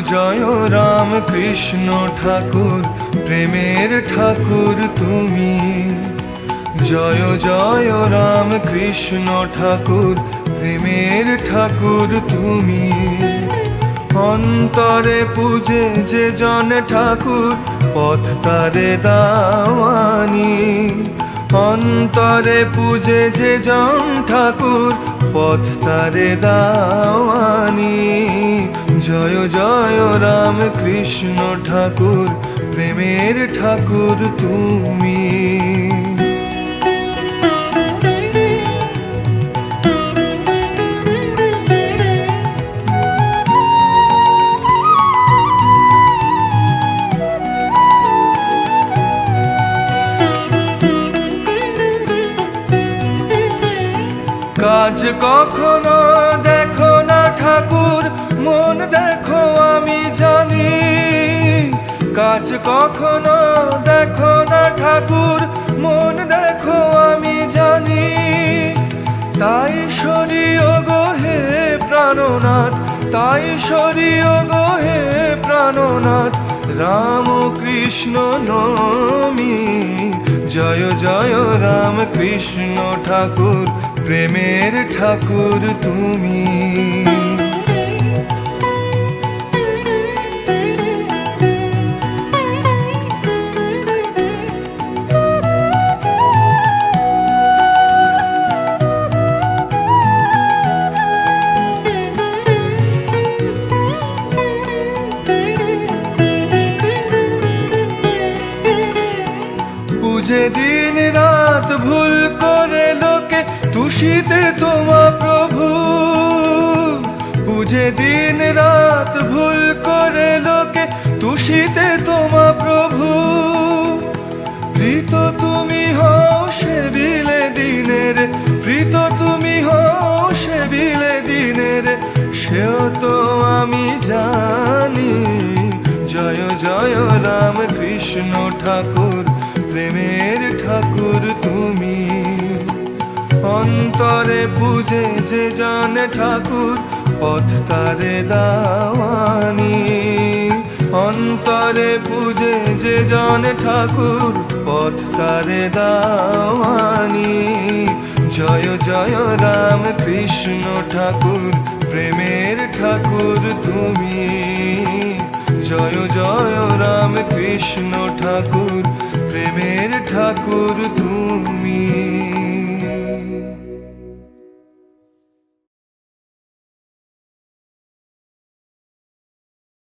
জয় রাম কৃষ্ণ ঠাকুর, প্রেমের ঠাকুর তুমি। জয় জয় রাম কৃষ্ণ ঠাকুর, প্রেমের ঠাকুর তুমি। অন্তরে পূজে যে জন ঠাকুর, পথ তারে দাওয়ানি। অন্তরে পূজে যে জন ঠাকুর, পথ তারে দাওয়ানি। জয় জয় রাম কৃষ্ণ ঠাকুর প্রেমের ঠাকুর তুমি। কাজ কখনো না ঠাকুর, মন দেখো আমি জানি। কাজ কখনো দেখো না ঠাকুর, মন দেখো আমি জানি। তাই সরিও গো হে প্রাণনাথ, তাই সরিও গো হে প্রাণনাথ। রাম কৃষ্ণ নমি, জয় জয়, রাম কৃষ্ণ ঠাকুর, প্রেমের ঠাকুর তুমি। বুঝে দিন রাত ভুল করে লোকে তুষিতে তোমা প্রভু। বুঝে দিন রাত ভুল করে লোকে তুষিতে তোমা প্রভু। প্রীত তুমি হও সে বিলে দিনের, প্রীত তুমি হও সে বিলে দিনের। সেও তো আমি জানি। জয় জয় রাম কৃষ্ণ ঠাকুর। অন্তরে পূজে যে জন ঠাকুর, পথ তারে দাওয়ানি। অন্তরে পূজে যে জন ঠাকুর, পথ তারে দাওয়ানি। জয় জয় রাম কৃষ্ণ ঠাকুর, প্রেমের ঠাকুর তুমি। জয় জয় রাম কৃষ্ণ ঠাকুর, প্রেমের ঠাকুর